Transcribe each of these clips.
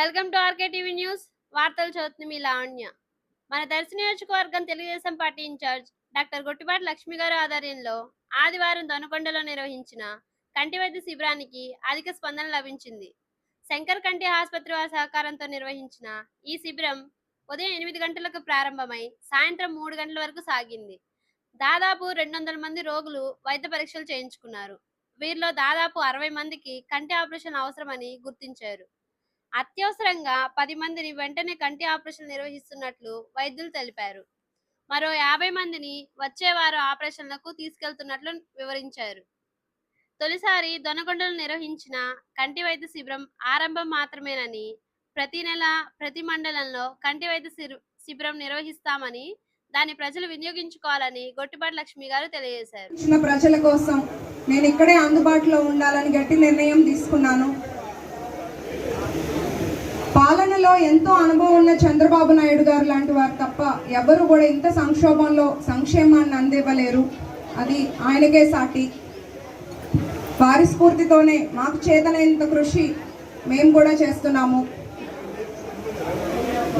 Welcome to RK TV news వార్తలు చదువుతుంది మీ లావణ్య. మన దర్శి నియోజకవర్గం Telugu Desam party incharge doctor Gottipati Lakshmi garu ఆధ్వర్యంలో ఆదివారం దొనకొండలో నిర్వహించిన కంటి వైద్య శిబిరానికి అధిక స్పందన లభించింది. శంకర్ కంటి ఆసుపత్రి వారి సహకారంతో నిర్వహించిన ఈ శిబిరం ఉదయం ఎనిమిది గంటలకు ప్రారంభమై సాయంత్రం మూడు గంటల వరకు సాగింది. దాదాపు రెండు వందల మంది రోగులు వైద్య పరీక్షలు చేయించుకున్నారు. వీరిలో దాదాపు అరవై మందికి కంటి ఆపరేషన్ అవసరమని గుర్తించారు. అత్యవసరంగా పది మందిని వెంటనే కంటి ఆపరేషన్ నిర్వహిస్తున్నట్లు వైద్యులు తెలిపారు. మరో యాభై మందిని వచ్చే వారం ఆపరేషన్లకు తీసుకెళ్తున్నట్లు వివరించారు. తొలిసారి దొనగొండలు నిర్వహించిన కంటి వైద్య శిబిరం ఆరంభం మాత్రమేనని ప్రతి నెల ప్రతి మండలంలో కంటి వైద్య శిబి- శిబిరం నిర్వహిస్తామని దాన్ని ప్రజలు వినియోగించుకోవాలని గొట్టిపాటి లక్ష్మి గారు తెలియజేశారు. ప్రజల కోసం నేను ఇక్కడే అందుబాటులో ఉండాలని గట్టి నిర్ణయం తీసుకున్నాను. పాలనలో ఎంతో అనుభవం ఉన్న చంద్రబాబు నాయుడు గారు లాంటి వారు తప్ప ఎవరు కూడా ఇంత సంక్షోభంలో సంక్షేమాన్ని అందివ్వలేరు. అది ఆయనకే సాటి. వారి స్ఫూర్తితోనే మాకు చేతనైనంత కృషి మేము కూడా చేస్తున్నాము.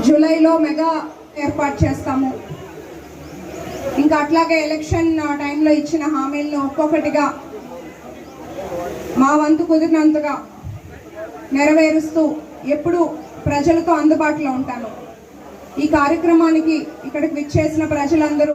జూలైలో మెగా ఏర్పాటు చేస్తాము. ఇంకా అట్లాగే ఎలక్షన్ ఆ, టైంలో ఇచ్చిన హామీలను ఒక్కొక్కటిగా మా వంతు కుదిరినంతగా నెరవేరుస్తూ ఎప్పుడు ప్రజలతో అందుబాటులో ఉంటాను. ఈ కార్యక్రమానికి ఇక్కడికి విచ్చేసిన ప్రజలందరూ